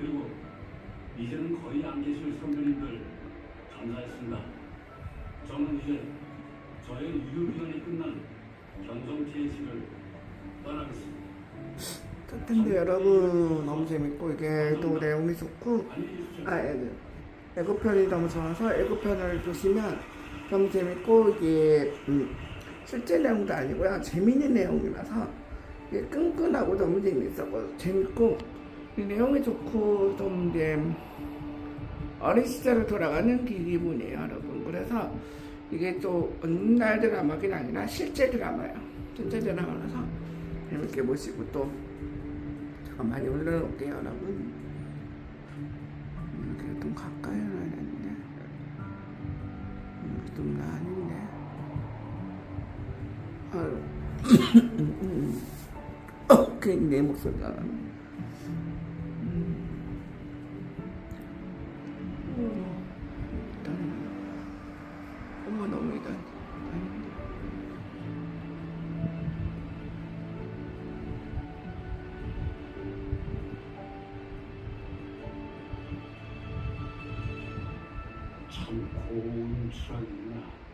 그리고 이제는 거의 안 계실 선배님들 감사했습니다. 저는 이제 저의 유효기간이 끝난 견성 TH를 떠나겠습니다. 근데 여러분 너무 재밌고 이게 또 내용이 좋고. 아 예, 예고편이 너무 좋아서 예고편을 보시면 너무 재밌고 이게 음, 실제 내용도 아니고요 재밌는 내용이라서 이게 끈끈하고 너무 재밌었고 재밌고 이 내용이 좋고 좀 이제 어린 시절을 돌아가는 기분이에요 여러분. 그래서 이게 또 옛날 드라마긴 아니라 실제 드라마예요. 실제 드라마라서 재밌게 보시고 또 잠깐 많이 올려놓을게요 여러분. 이렇게 좀 가까이 놔야 되는데. 음, 좀 나는데. 아유. 어, 괜히 내 목소리가 나네 成空尘、啊。